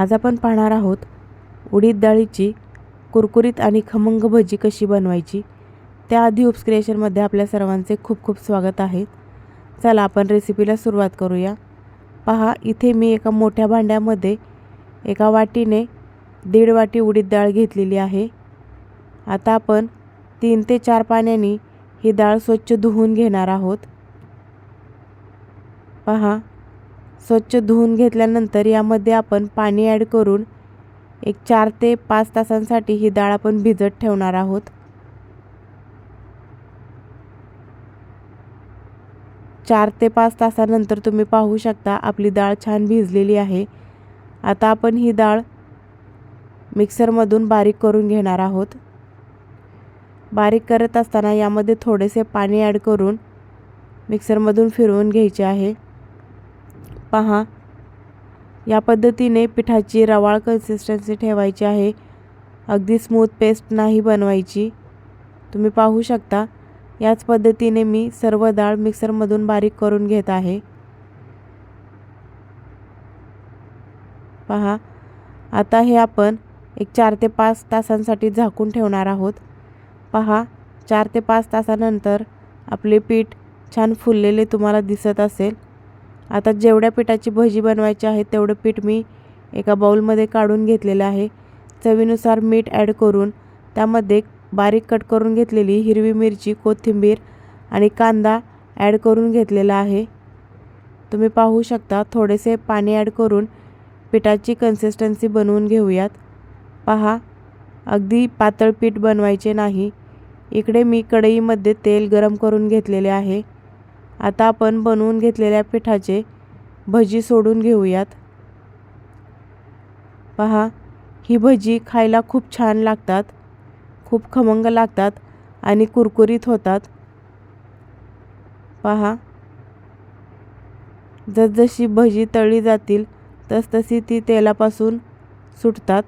आज आपण पाहणार आहोत उडीद डाळीची कुरकुरीत आणि खमंग भजी कशी बनवायची त्याआधी उपस्क्रिएशनमध्ये आपल्या सर्वांचे खूप खूप स्वागत आहे. चला आपण रेसिपीला सुरुवात करूया. पहा इथे मी एका मोठ्या भांड्यामध्ये एका वाटीने दीड वाटी उडीद डाळ घेतलेली आहे. आता आपण तीन ते चार पाण्याने ही डाळ स्वच्छ धुवून घेणार आहोत. पहा स्वच्छ धुवून घेतल्यानंतर यामध्ये आपण पाणी ॲड करून एक चार ते पाच तासांसाठी ही डाळ आपण भिजत ठेवणार आहोत. चार ते पाच तासानंतर तुम्ही पाहू शकता आपली डाळ छान भिजलेली आहे. आता आपण ही डाळ मिक्सरमधून बारीक करून घेणार आहोत. बारीक करत असताना यामध्ये थोडेसे पाणी ॲड करून मिक्सरमधून फिरवून घ्यायचे आहे. पहा. या पद्धतीने पिठाची रवाळ कन्सिस्टन्सी ठेवायची आहे. अगदी स्मूथ पेस्ट नाही बनवायची. तुम्ही पाहू शकता याच पद्धतीने मी सर्व डाळ मिक्सरमधून बारीक करून घेत आहे. पहा आता हे आपण एक चार ते पाच तासांसाठी झाकून ठेवणार आहोत. पहा चार ते पाच तासानंतर आपले पीठ छान फुललेले तुम्हाला दिसत असेल. आता जेवढ्या पिठाची भजी बनवायची आहे तेवढं पीठ मी एका बाऊलमध्ये काढून घेतलेलं आहे. चवीनुसार मीठ ॲड करून त्यामध्ये बारीक कट करून घेतलेली हिरवी मिरची कोथिंबीर आणि कांदा ॲड करून घेतलेला आहे. तुम्ही पाहू शकता थोडेसे पाणी ॲड करून पिठाची कन्सिस्टन्सी बनवून घेऊयात. पहा अगदी पातळ पीठ बनवायचे नाही. इकडे मी कढईमध्ये तेल गरम करून घेतलेले आहे. आता आपण बनवून घेतलेल्या पिठाचे भजी सोडून घेऊयात. पहा ही भजी खायला खूप छान लागतात खूप खमंग लागतात आणि कुरकुरीत होतात. पहा जसजशी भजी तळली जातील तसतशी ती तेलापासून सुटतात.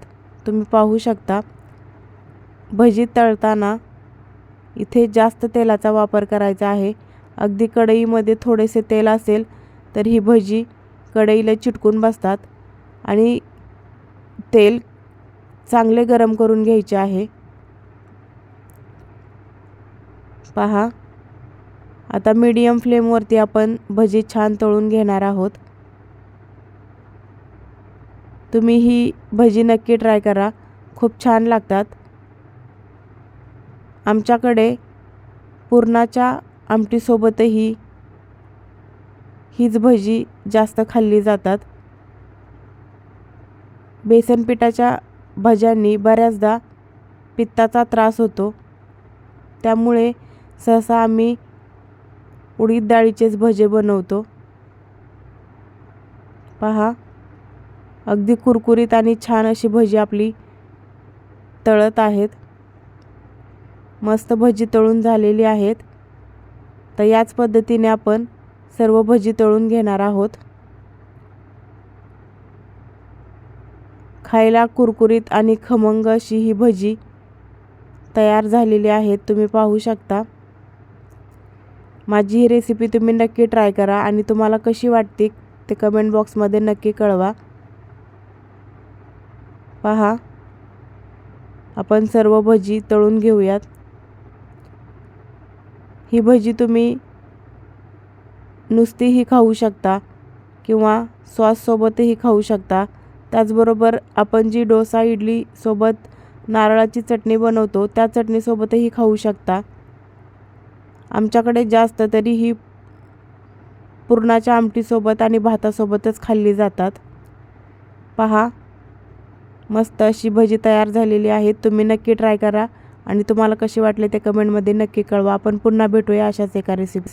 तुम्ही पाहू शकता भजी तळताना इथे जास्त तेलाचा वापर करायचा आहे. अगदी कढईमध्ये थोडेसे तेल असेल तर ही भजी कढईला चिटकून बसतात. आणि तेल चांगले गरम करून घ्यायचे आहे. पहा आता मीडियम फ्लेमवरती आपण भजी छान तळून घेणार आहोत. तुम्ही ही भजी नक्की ट्राय करा. खूप छान लागतात. आमच्याकडे पुरणाच्या आमटीसोबतही हीच भजी जास्त खाल्ली जातात. बेसन पिठाच्या भज्यांनी बऱ्याचदा पित्ताचा त्रास होतो. त्यामुळे सहसा आम्ही उडीद डाळीचेच भजे बनवतो. पहा अगदी कुरकुरीत आणि छान अशी भजी आपली तळत आहेत. मस्त भजी तळून झालेली आहेत. तर याच पद्धतीने आपण सर्व भजी तळून घेणार आहोत. खायला कुरकुरीत आणि खमंग अशी ही भजी तयार झालेली आहेत. तुम्ही पाहू शकता. माझी ही रेसिपी तुम्ही नक्की ट्राय करा आणि तुम्हाला कशी वाटते ते कमेंट बॉक्समध्ये नक्की कळवा. पहा. आपण सर्व भजी तळून घेऊयात. ही भजी तुम्ही नुसतीही खाऊ शकता किंवा सॉससोबतही खाऊ शकता. त्याचबरोबर आपण जी डोसा इडली सोबत नारळाची चटणी बनवतो त्या चटणीसोबतही खाऊ शकता. आमच्याकडे जास्त तरी ही पुरणाच्या आमटीसोबत आणि भातासोबतच खाल्ली जातात. पहा मस्त अशी भजी तयार झालेली आहे. तुम्ही नक्की ट्राय करा. आणि तुम्हाला कशी वाटले ते कमेंटमध्ये नक्की कळवा. आपण पुन्हा भेटूया अशाच एका रेसिपी